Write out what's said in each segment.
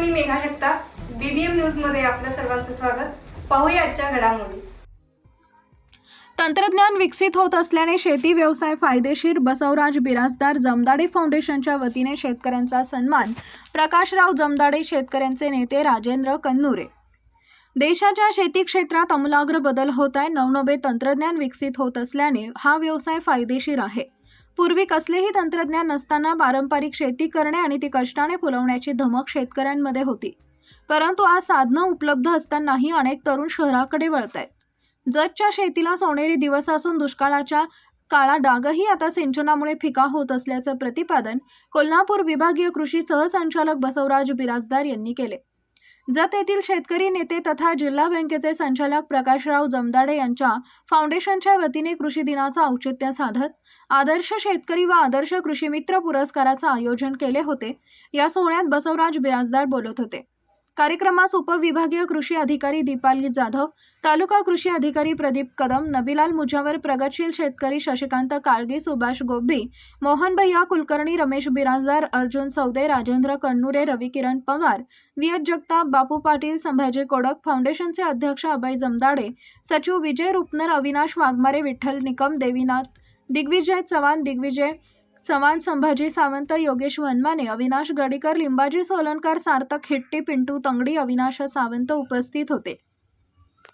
Megha Jagtap. BBM न्यूजमध्ये आपल्या सर्वांचं स्वागत. पाहूया आजच्या घडामोडी. तंत्रज्ञान विकसित होत असल्याने शेती व्यवसाय फायदेशीर बसवराज बिराजदार जमदाडे फाउंडेशनच्या वतीने शेतकऱ्यांचा सन्मान. प्रकाशराव जमदाडे शेतकऱ्यांचे नेते राजेंद्र कन्नुरे. देशाच्या शेती क्षेत्रात अमूलाग्र बदल होत आहे. नवनवे तंत्रज्ञान विकसित होत असल्याने हा व्यवसाय फायदेशीर आहे. पूर्वी कसलेही तंत्रज्ञान नसताना पारंपरिक शेती करणे आणि ती कष्टाने फुलवण्याची धमक शेतकऱ्यांमध्ये होती. परंतु आज साधनं उपलब्ध असतानाही अनेक तरुण शहराकडे वळत आहेत जतच्या शेतीला सोनेरी दिवस असून दुष्काळाच्या काळा डागही आता सिंचनामुळे फिका होत असल्याचं प्रतिपादन कोल्हापूर विभागीय कृषी सहसंचालक बसवराज बिराजदार यांनी केले. जत येथील शेतकरी नेते तथा जिल्हा बँकेचे संचालक प्रकाशराव जमदाडे यांच्या फाउंडेशनच्या वतीने कृषी दिनाचं औचित्य साधत आदर्श शेतकरी व आदर्श कृषी मित्र पुरस्काराचं आयोजन केले होते. या सोहळ्यात बसवराज बिराजदार बोलत होते. कार्यक्रमास उपविभागीय कृषी अधिकारी दीपाली जाधव तालुका कृषी अधिकारी प्रदीप कदम नबीलाल मुजावर प्रगतशील शेतकरी शशिकांत काळगे सुभाष गोब्बी मोहन भैया कुलकर्णी रमेश बिराजदार अर्जुन सौदे राजेंद्र कन्नुरे रविकिरण पवार वियत जगताप बापू पाटील संभाजी कोडक फाउंडेशनचे अध्यक्ष अभय जमदाडे सचिव विजय रुपनर अविनाश वाघमारे विठ्ठल निकम देवीनाथ दिग्विजय चव्हाण दिग्विजय चव्हाण संभाजी सावंत योगेश वनमाने अविनाश गडीकर लिंबाजी सोलनकर सार्थक हिट्टी पिंटू तंगडी अविनाश सावंत उपस्थित होते.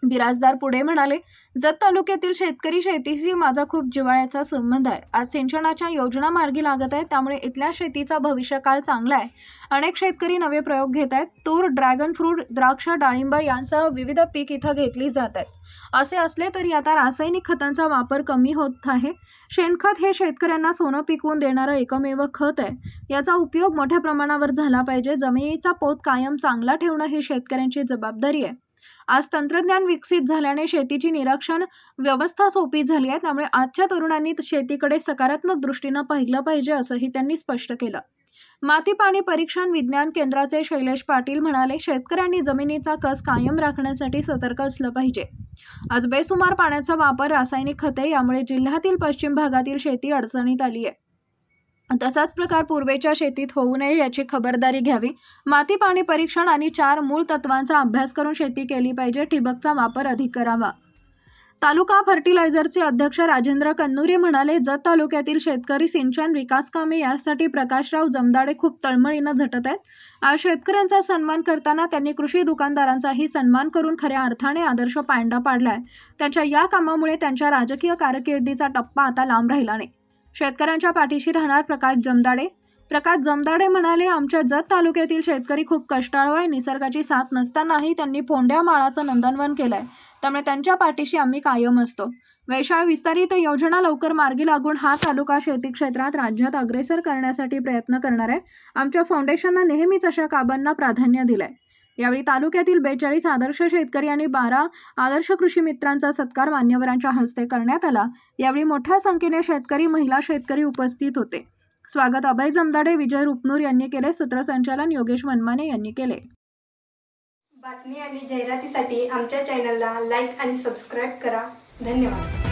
बिराजदार पुढे म्हणाले जत तालुक्यातील शेतकरी शेतीशी माझा खूप जिव्हाळ्याचा संबंध आहे. आज सिंचनाच्या योजना मार्गी लागत आहेत त्यामुळे इथल्या शेतीचा भविष्यकाळ चांगला आहे. अनेक शेतकरी नवे प्रयोग घेत आहेत. तूर ड्रॅगन फ्रूट द्राक्ष डाळिंब यांसह विविध पीक इथं घेतली जात आहेत. असे असले तरी आता रासायनिक खतांचा वापर कमी होत आहे. शेणखत हे शेतकऱ्यांना सोनं पिकवून देणारं एकमेव खत आहे. याचा उपयोग मोठ्या प्रमाणावर झाला पाहिजे. जमिनीचा पोत कायम चांगला ठेवणं ही शेतकऱ्यांची जबाबदारी आहे. आज तंत्रज्ञान विकसित झाल्याने शेतीची निरीक्षण व्यवस्था सोपी झाली आहे. त्यामुळे आजच्या तरुणांनी शेतीकडे सकारात्मक दृष्टीनं पाहिलं पाहिजे असंही त्यांनी स्पष्ट केलं. माती पाणी परीक्षण विज्ञान केंद्राचे शैलेश पाटील म्हणाले शेतकऱ्यांनी जमिनीचा कस कायम राखण्यासाठी सतर्क असलं पाहिजे. आज बेसुमार पाण्याचा वापर रासायनिक खते यामुळे जिल्ह्यातील पश्चिम भागातील शेती अडचणीत आली आहे. तसाच प्रकार पूर्वेच्या शेतीत होऊ नये याची खबरदारी घ्यावी. माती पाणी परीक्षण आणि चार मूळ तत्वांचा अभ्यास करून शेती केली पाहिजे. ठिबकचा वापर अधिक करावा. तालुका फर्टिलायझरचे अध्यक्ष राजेंद्र कन्नुरे म्हणाले जत तालुक्यातील शेतकरी सिंचन विकास कामे यासाठी प्रकाशराव जमदाडे खूप तळमळीनं झटत आहेत. आज शेतकऱ्यांचा सन्मान करताना त्यांनी कृषी दुकानदारांचाही सन्मान करून खऱ्या अर्थाने आदर्श पांडा पाडलाय. त्यांच्या या कामामुळे त्यांच्या राजकीय कारकिर्दीचा टप्पा आता लांब राहिला नाही. शेतकऱ्यांच्या पाठीशी राहणार प्रकाश जमदाडे. प्रकाश जमदाडे म्हणाले आमच्या जत तालुक्यातील शेतकरी खूप कष्टाळू आहे. निसर्गाची साथ नसतानाही त्यांनी फोंड्या माळाचं नंदनवन केलंय. त्यामुळे त्यांच्या पाठीशी आम्ही कायम असतो. वैशाळ विस्तारित योजना लवकर मार्गी लागून हा तालुका शेती क्षेत्रात राज्यात अग्रेसर करण्यासाठी प्रयत्न करणार आहे. आमच्या फाउंडेशननं नेहमीच अशा कामांना प्राधान्य दिलंय. यावेळी तालुक्यातील बेचाळीस आदर्श शेतकरी आणि बारा आदर्श कृषी मित्रांचा सत्कार मान्यवरांच्या हस्ते करण्यात आला. यावेळी मोठ्या संख्येने शेतकरी महिला शेतकरी उपस्थित होते. स्वागत अभय जमदाडे विजय रुपनूर यांनी केले सूत्रसंचालन योगेश मनमाने यांनी केले. बातमी आणि जाहिरातीसाठी आमच्या चॅनलला लाईक आणि सबस्क्राईब करा. धन्यवाद.